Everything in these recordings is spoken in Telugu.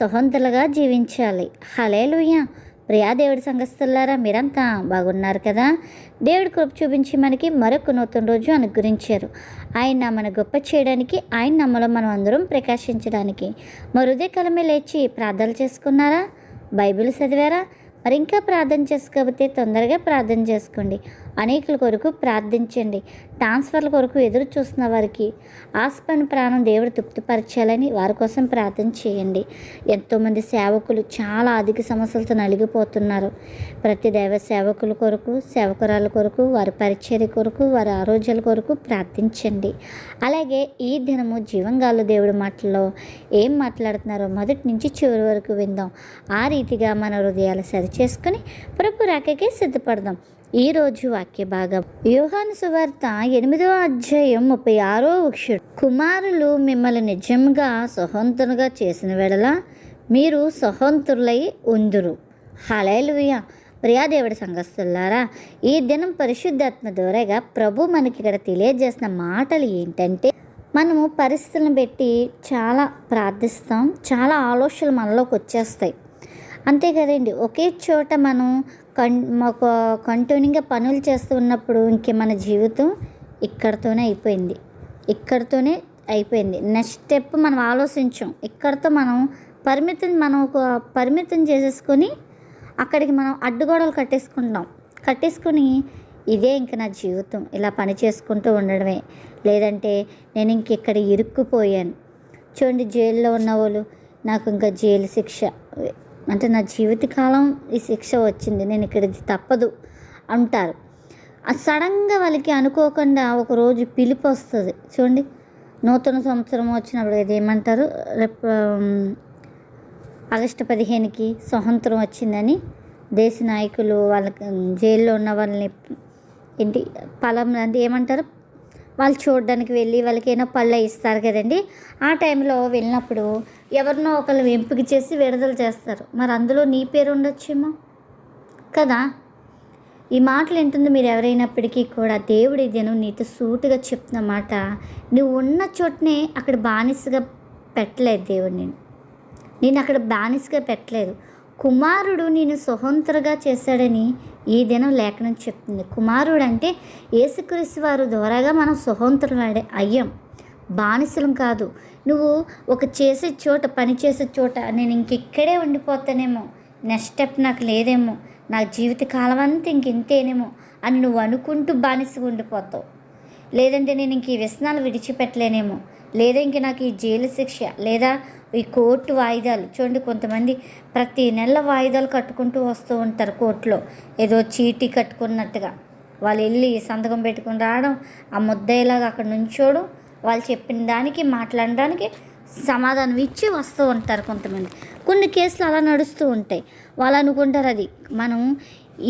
సుహంతులుగా జీవించాలి. హలేలుయ్య ప్రియా దేవుడి సంఘస్థులారా మీరంతా బాగున్నారు కదా? దేవుడి కృప చూపించి మనకి మరొక నూతన రోజు అనుగ్రహించారు. ఆయన మన గొప్ప చేయడానికి ఆయన నమ్మలో మనం అందరం ప్రకాశించడానికి. మరుదే కలమే లేచి ప్రార్థనలు చేసుకున్నారా? బైబిల్ చదివారా? మరి ఇంకా ప్రార్థన చేసుకోకపోతే తొందరగా ప్రార్థన చేసుకోండి. అనేకుల కొరకు ప్రార్థించండి. ట్రాన్స్ఫర్ల కొరకు ఎదురు చూస్తున్న వారికి ఆస్పన్ ప్రాణం దేవుడు తృప్తిపరచాలని వారి కోసం ప్రార్థన చేయండి. ఎంతోమంది సేవకులు చాలా అధిక సమస్యలతో నలిగిపోతున్నారు. ప్రతి దైవ సేవకుల కొరకు సేవకురాల కొరకు వారి పరిచర్య కొరకు వారి ఆరోగ్యాల కొరకు ప్రార్థించండి. అలాగే ఈ దినము జీవంగాలు దేవుడి మాటల్లో ఏం మాట్లాడుతున్నారో మొదటి నుంచి చివరి వరకు విందాం. ఆ రీతిగా మన హృదయాలు సరిచేసుకుని ప్రభు రాకకే సిద్ధపడదాం. ఈరోజు వాక్య భాగం. యోహాను సువార్త ఎనిమిదవ అధ్యాయం ముప్పై ఆరో వృక్షుడు కుమారులు మిమ్మల్ని నిజంగా సహంతులుగా చేసిన వేళ మీరు సహంతులై ఉందురు. హలేలుయ ప్రియాదేవుడి సంఘస్థులారా ఈ దినం పరిశుద్ధాత్మ ద్వారాగా ప్రభు మనకి ఇక్కడ తెలియజేసిన మాటలు ఏంటంటే మనము పరిస్థితులను బట్టి చాలా ప్రార్థిస్తాం చాలా ఆలోచనలు మనలోకి వచ్చేస్తాయి. అంతే కదండి ఒకే చోట మనం కన్ ఒక కంటిన్యూగా పనులు చేస్తూ ఉన్నప్పుడు ఇంకే మన జీవితం ఇక్కడతోనే అయిపోయింది. ఇక్కడతోనే అయిపోయింది. నెక్స్ట్ స్టెప్ మనం ఆలోచించాం. ఇక్కడతో మనం పరిమితం మనం ఒక పరిమితం చేసేసుకొని అక్కడికి మనం అడ్డుగోడలు కట్టేసుకుంటాం కట్టేసుకొని ఇదే ఇంక నా జీవితం. ఇలా పని చేసుకుంటూ ఉండడమే. లేదంటే నేను ఇంక ఇక్కడ ఇరుక్కుపోయాను. చూడండి జైల్లో ఉన్న వాళ్ళు నాకు ఇంకా జైలు శిక్ష. అంటే నా జీవితకాలం ఈ శిక్ష వచ్చింది నేను ఇక్కడ ఇది తప్పదు అంటారు. ఆ సడన్గా వాళ్ళకి అనుకోకుండా ఒక రోజు పిలుపు వస్తుంది. చూడండి నూతన సంవత్సరం వచ్చినప్పుడు ఇది ఏమంటారు? రేపు ఆగస్టు పదిహేనుకి స్వతంత్రం వచ్చిందని దేశ నాయకులు వాళ్ళకి జైల్లో ఉన్న వాళ్ళని ఏంటి పొలం అంటే ఏమంటారు? వాళ్ళు చూడడానికి వెళ్ళి వాళ్ళకి ఏమైనా పళ్ళ ఇస్తారు కదండి. ఆ టైంలో వెళ్ళినప్పుడు ఎవరినో ఒకరు ఎంపిక చేసి విడుదల చేస్తారు. మరి అందులో నీ పేరు ఉండొచ్చేమో? కదా? ఈ మాటలు వింటుంది మీరు ఎవరైనప్పటికీ కూడా దేవుడి దినం నీతో సూటుగా చెప్తున్న మాట నువ్వు ఉన్న చోటనే అక్కడ బానిసగా పెట్టలేదు దేవుడు నేను నేను అక్కడ బానిసగా పెట్టలేదు. కుమారుడు నేను స్వతంత్రగా చేశాడని ఈ దినం లేఖనం చెప్తుంది. కుమారుడు అంటే యేసుక్రీస్తు వారు ద్వారాగా మనం స్వతంత్రం అయ్యాం. బానిసలం కాదు. నువ్వు ఒక చేసే చోట పని చేసే చోట నేను ఇంకెక్కడే ఉండిపోతానేమో. నెక్స్ట్ స్టెప్ నాకు లేదేమో. నా జీవిత కాలం అంతా ఇంక ఇంతేనేమో అని నువ్వు అనుకుంటూ బానిసగా ఉండిపోతావు. లేదంటే నేను ఇంక ఈ వ్యసనాలు విడిచిపెట్టలేనేమో. లేదా ఇంక నాకు ఈ జైలు శిక్ష లేదా ఈ కోర్టు వాయిదాలు. చూడండి కొంతమంది ప్రతి నెల వాయిదాలు కట్టుకుంటూ వస్తూ ఉంటారు కోర్టులో. ఏదో చీటీ కట్టుకున్నట్టుగా. వాళ్ళు వెళ్ళి సంతకం పెట్టుకుని రావడం ఆ ముద్దయ్యేలాగా అక్కడ నుంచోడు వాళ్ళు చెప్పిన దానికి మాట్లాడడానికి సమాధానం ఇచ్చి వస్తూ ఉంటారు కొంతమంది. కొన్ని కేసులు అలా నడుస్తూ ఉంటాయి. వాళ్ళు అనుకుంటారు అది మనం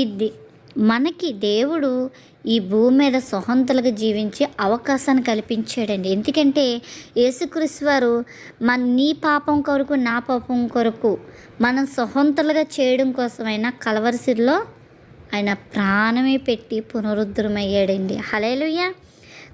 ఇది మనకి దేవుడు ఈ భూమి మీద స్వతంత్రులుగా జీవించే అవకాశాన్ని కల్పించాడండి. ఎందుకంటే యేసుక్రీస్తు వారు మన నీ పాపం కొరకు నా పాపం కొరకు మనం సుహంతలుగా చేయడం కోసమైన కలవరిసిలో ఆయన ప్రాణమే పెట్టి పునరుద్ధరమయ్యాడండి. హలేలుయ్యా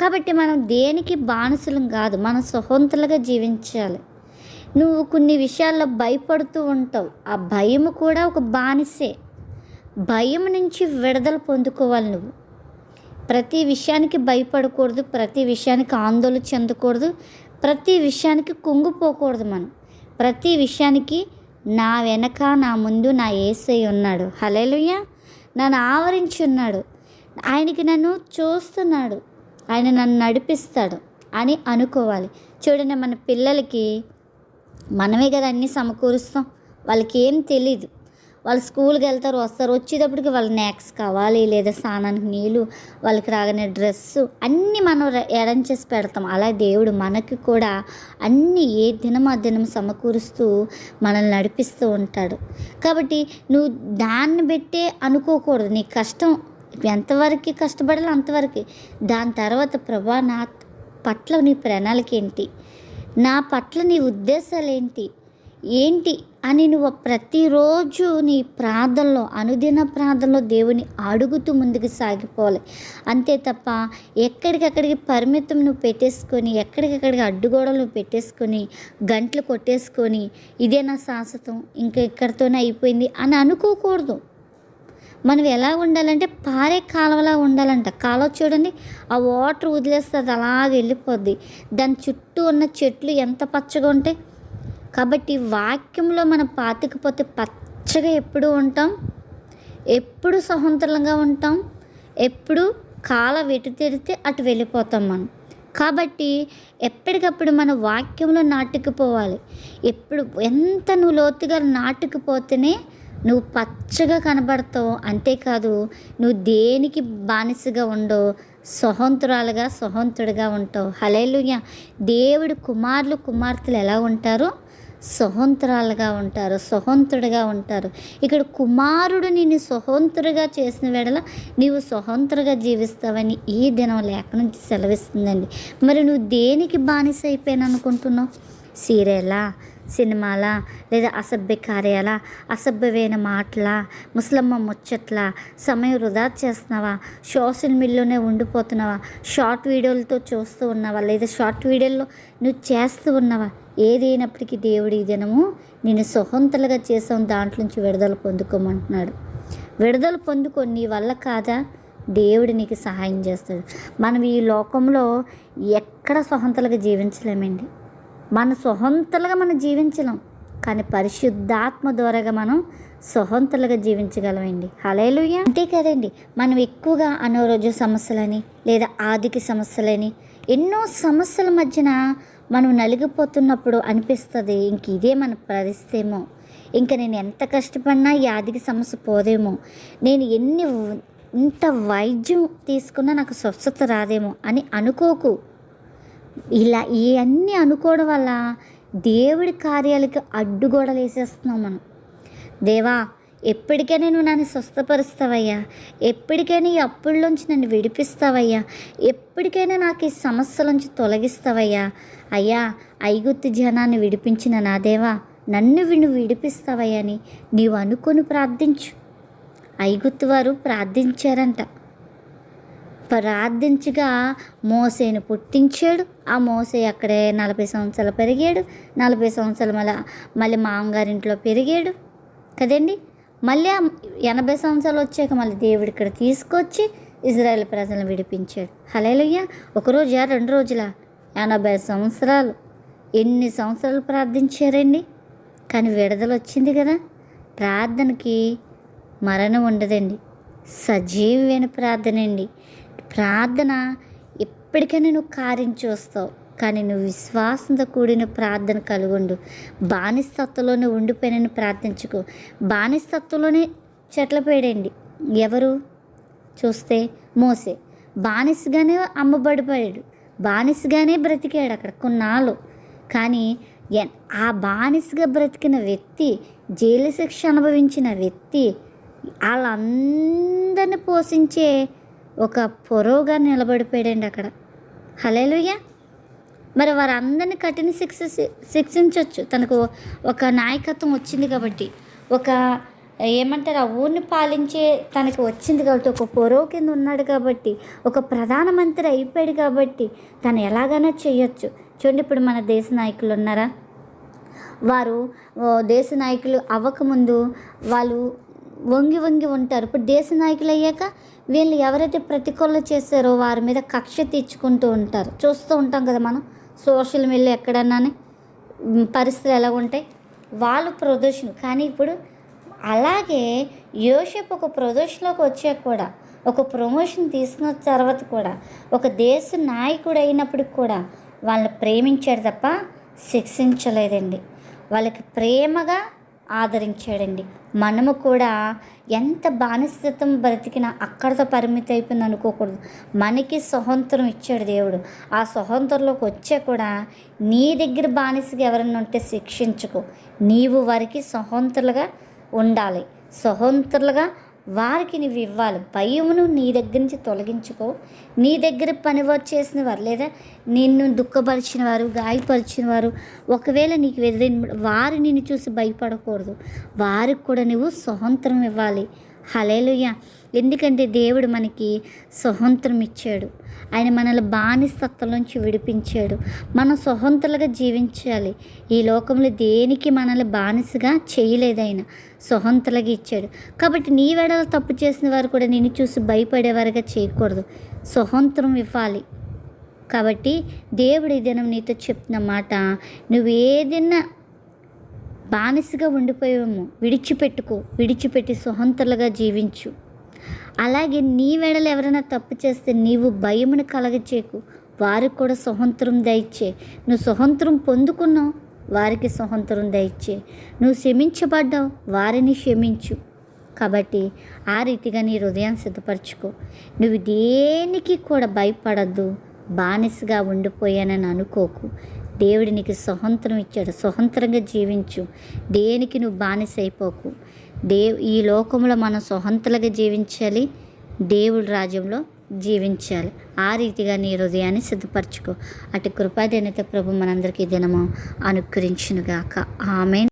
కాబట్టి మనం దేనికి బానిసలం కాదు మనం స్వతంత్రులుగా జీవించాలి. నువ్వు కొన్ని విషయాల్లో భయపడుతూ ఉంటావు. ఆ భయం కూడా ఒక బానిసే. భయం నుంచి విడుదల పొందుకోవాలి నువ్వు. ప్రతి విషయానికి భయపడకూడదు ప్రతి విషయానికి ఆందోళన చెందకూడదు ప్రతి విషయానికి కుంగిపోకూడదు మనం. ప్రతి విషయానికి నా వెనక నా ముందు నా ఏసై ఉన్నాడు. హలేలుయ్య నన్ను ఆవరించి ఉన్నాడు. ఆయనకి నన్ను చూస్తున్నాడు. ఆయన నన్ను నడిపిస్తాడు అని అనుకోవాలి. చూడండి మన పిల్లలకి మనమే కదా అన్నీ సమకూరుస్తాం. వాళ్ళకి ఏం తెలీదు. వాళ్ళు స్కూల్కి వెళ్తారు వస్తారు. వచ్చేటప్పటికి వాళ్ళ స్నాక్స్ కావాలి లేదా స్నానానికి నీళ్ళు వాళ్ళకి రాగానే డ్రెస్సు అన్నీ మనం అరేంజ్ చేసి పెడతాం. అలా దేవుడు మనకి కూడా అన్నీ ఏ దినం ఆ దినం సమకూరుస్తూ మనల్ని నడిపిస్తూ ఉంటాడు. కాబట్టి నువ్వు దాన్ని పెట్టే అనుకోకూడదు. నీ కష్టం ఎంతవరకు కష్టపడాలో అంతవరకు. దాని తర్వాత ప్రభా నా పట్ల నీ ప్రణాళిక ఏంటి? నా పట్ల నీ ఉద్దేశాలు ఏంటి? ఏంటి అని నువ్వు ప్రతిరోజు నీ ప్రార్థనలో అనుదిన ప్రార్థనలో దేవుని అడుగుతూ ముందుకు సాగిపోవాలి. అంతే తప్ప ఎక్కడికక్కడికి పరిమితం నువ్వు పెట్టేసుకొని ఎక్కడికక్కడికి అడ్డుగోడలు నువ్వు పెట్టేసుకొని గంటలు కొట్టేసుకొని ఇదే నా శాశ్వతం ఇంకా ఇక్కడితోనే అయిపోయింది అని అనుకోకూడదు. మనం ఎలా ఉండాలంటే పారే కాలువలా ఉండాలంట. కాలువ చూడండి ఆ వాటర్ వదిలేస్తే అది వెళ్ళిపోద్ది. దాని చుట్టూ ఉన్న చెట్లు ఎంత పచ్చగా ఉంటాయి కాబట్టి వాక్యంలో మనం పాతికపోతే పచ్చగా ఎప్పుడు ఉంటాం? ఎప్పుడు సహంతరంగా ఉంటాం? ఎప్పుడు కాల వెటు తిరిగితే అటు వెళ్ళిపోతాం మనం. కాబట్టి ఎప్పటికప్పుడు మన వాక్యంలో నాటుకుపోవాలి. ఎప్పుడు ఎంత నువ్వు లోతుగా నాటుకుపోతేనే నువ్వు పచ్చగా కనబడతావు అంతేకాదు నువ్వు దేనికి బానిసగా ఉండవు సహంతురాలుగా సహంతుడిగా ఉంటావు. హలేలుయ దేవుడు కుమారులు కుమార్తెలు ఎలా ఉంటారో? సహంతురాలుగా ఉంటారు సహంతుడిగా ఉంటారు. ఇక్కడ కుమారుడు నిన్ను సహంతుడిగా చేసిన వేళ నీవు సహంతుడిగా జీవిస్తావని ఈ దినం లేఖనం సెలవిస్తుందండి. మరి నువ్వు దేనికి బానిస అయిపోయాను అనుకుంటున్నావు సీరియలా? సినిమాలా లేదా అసభ్య కార్యాల? అసభ్యమైన మాటలా? ముసలమ్మ ముచ్చట్లా? సమయం వృధా చేస్తున్నావా? సోషల్ మీడియాలోనే ఉండిపోతున్నావా? షార్ట్ వీడియోలతో చూస్తూ ఉన్నావా? లేదా షార్ట్ వీడియోల్లో నువ్వు చేస్తూ ఉన్నావా? ఏదైనప్పటికీ దేవుడి దినము నేను సుహంతలుగా చేసాం దాంట్లో నుంచి విడుదల పొందుకోమంటున్నాడు. విడుదల పొందుకో నీ వల్ల కాదా? దేవుడు నీకు సహాయం చేస్తాడు. మనం ఈ లోకంలో ఎక్కడ సొహంతలుగా జీవించలేమండి. మన సొహంతలుగా మనం జీవించలేం. కానీ పరిశుద్ధాత్మ ద్వారాగా మనం సొహంతలుగా జీవించగలమండి. హలేలుయ్య అంతే కదండి. మనం ఎక్కువగా అనారోగ్య సమస్యలని లేదా ఆర్థిక సమస్యలని ఎన్నో సమస్యల మధ్యన మనం నలిగిపోతున్నప్పుడు అనిపిస్తుంది ఇంక ఇదే మన పరిస్థితేమో. ఇంకా నేను ఎంత కష్టపడినా ఈ ఆర్థిక సమస్య పోదేమో. నేను ఎన్ని ఇంత వైద్యం తీసుకున్నా నాకు స్వస్థత రాదేమో అని అనుకోకు. ఇలా ఇవన్నీ అనుకోవడం వల్ల దేవుడి కార్యాలకి అడ్డుగోడలు వేసేస్తున్నాం మనం. దేవా ఎప్పటికైనా నువ్వు నన్ను స్వస్థపరుస్తావయ్యా. ఎప్పటికైనా ఈ అప్పుల్లోంచి నన్ను విడిపిస్తావయ్యా. ఎప్పటికైనా నాకు ఈ సమస్యలోంచి తొలగిస్తావయ్యా. అయ్యా ఐగుత్తు జనాన్ని విడిపించిన నా దేవా నన్ను విను విడిపిస్తావయ్యా అని నీవు అనుకొని ప్రార్థించు. ఐగుత్తు వారు ప్రార్థించారంట. ప్రార్థించగా మోసేను పుట్టించాడు. ఆ మోసే అక్కడే నలభై సంవత్సరాలు పెరిగాడు. నలభై సంవత్సరాలు మళ్ళీ మళ్ళీ మామగారింట్లో పెరిగాడు కదండి. మళ్ళీ ఎనభై సంవత్సరాలు వచ్చాక మళ్ళీ దేవుడు ఇక్కడ తీసుకొచ్చి ఇజ్రాయెల్ ప్రజలను విడిపించాడు. హలేలుయ్య ఒక రోజా రెండు రోజుల ఎనభై సంవత్సరాలు. ఎన్ని సంవత్సరాలు ప్రార్థించారండి? కానీ విడుదల వచ్చింది కదా. ప్రార్థనకి మరణం ఉండదండి. సజీవమైన ప్రార్థన అండి. ప్రార్థన ఎప్పటికైనా నువ్వు కార్యం చూస్తావు. కానీ నువ్వు విశ్వాసంతో కూడిన ప్రార్థన కలుగుండు. బానిసత్వంలోనే ఉండిపోయినని ప్రార్థించుకో. బానిసత్వంలోనే చెట్ల పేడండి ఎవరు? చూస్తే మోసే. బానిసగానే అమ్మబడిపోయాడు. బానిసగానే బ్రతికాడు అక్కడ కొన్నాళ్ళు. కానీ ఎన్- ఆ బానిసగా బ్రతికిన వ్యక్తి జైలు శిక్ష అనుభవించిన వ్యక్తి వాళ్ళందరిని పోషించే ఒక పొరవుగా నిలబడిపోయాడండి అక్కడ. హలేలుయ్యా మరి వారందరిని కఠిన శిక్ష శిక్షించవచ్చు తనకు ఒక నాయకత్వం వచ్చింది కాబట్టి ఒక ఏమంటారు ఆ ఊరిని పాలించే తనకి వచ్చింది కాబట్టి ఒక పొరవ కింద ఉన్నాడు కాబట్టి ఒక ప్రధానమంత్రి అయిపోయాడు కాబట్టి తను ఎలాగైనా చేయొచ్చు. చూడండి ఇప్పుడు మన దేశ నాయకులు ఉన్నారా? వారు దేశ నాయకులు అవ్వకముందు వాళ్ళు వంగి వంగి ఉంటారు. ఇప్పుడు దేశ నాయకులు అయ్యాక వీళ్ళు ఎవరైతే ప్రతికూల చేశారో వారి మీద కక్ష తీర్చుకుంటూ ఉంటారు. చూస్తూ ఉంటాం కదా మనం. సోషల్ మీడియా ఎక్కడన్నానే పరిస్థితులు ఎలా ఉంటాయి? వాళ్ళు ప్రదర్శన. కానీ ఇప్పుడు అలాగే యోషప్ ఒక ప్రదర్శనలోకి వచ్చాక కూడా ఒక ప్రమోషన్ తీసుకున్న తర్వాత కూడా ఒక దేశ నాయకుడు అయినప్పటికి కూడా వాళ్ళని ప్రేమించాడు తప్ప శిక్షించలేదండి. వాళ్ళకి ప్రేమగా ఆదరించాడండి. మనము కూడా ఎంత బానిసత్వం బ్రతికినా అక్కడితో పరిమితి అయిపోయింది అనుకోకూడదు. మనకి స్వతంత్రం ఇచ్చాడు దేవుడు. ఆ స్వతంత్రంలోకి వచ్చే కూడా నీ దగ్గర బానిసగా ఎవరైనా ఉంటే శిక్షించుకో. నీవు వారికి స్వతంత్రులుగా ఉండాలి. స్వతంత్రులుగా వారికి నువ్వు ఇవ్వాలి. భయమును నీ దగ్గర నుంచి తొలగించుకో. నీ దగ్గర పని వారు చేసిన వారు లేదా నిన్ను దుఃఖపరిచిన వారు గాయపరిచిన వారు ఒకవేళ నీకు ఎదురైన వారు నిన్ను చూసి భయపడకూడదు. వారికి కూడా నువ్వు స్వతంత్రం ఇవ్వాలి. హలేలుయ ఎందుకంటే దేవుడు మనకి స్వతంత్రం ఇచ్చాడు. ఆయన మనల్ని బానిసత్వం నుంచి విడిపించాడు. మనం స్వతంత్రులుగా జీవించాలి. ఈ లోకంలో దేనికి మనల్ని బానిసగా చేయలేదు ఆయన. స్వతంత్రులుగా ఇచ్చాడు. కాబట్టి నీ వేడలు తప్పు చేసిన వారు కూడా నిన్ను చూసి భయపడేవారుగా చేయకూడదు. స్వతంత్రం ఇవ్వాలి. కాబట్టి దేవుడు ఈ దినం నీతో చెప్తున్న మాట నువ్వు ఏదైనా బానిసగా ఉండిపోయాము. విడిచిపెట్టుకో విడిచిపెట్టి స్వతంత్రులుగా జీవించు. అలాగే నీ వెడలు ఎవరైనా తప్పు చేస్తే నీవు భయమును కలగచేకు వారికి కూడా స్వతంత్రం దయచే. నువ్వు స్వతంత్రం పొందుకున్నావు వారికి స్వతంత్రం దయచే. నువ్వు క్షమించబడ్డావు వారిని క్షమించు. కాబట్టి ఆ రీతిగా నీ హృదయం సిద్ధపరచుకో. నువ్వు దేనికి కూడా భయపడద్దు బానిసగా ఉండిపోయానని అనుకోకు. దేవుడు నీకు స్వతంత్రం ఇచ్చాడు. స్వతంత్రంగా జీవించు. దేనికి నువ్వు బానిస అయిపోకు. దే ఈ లోకంలో మనం స్వతంత్రంగా జీవించాలి. దేవుడి రాజ్యంలో జీవించాలి. ఆ రీతిగా నీ హృదయాన్ని సిద్ధపరచుకో. అటు కృపాదేనత ప్రభు మనందరికీ దినము అనుకరించునుగాక ఆమె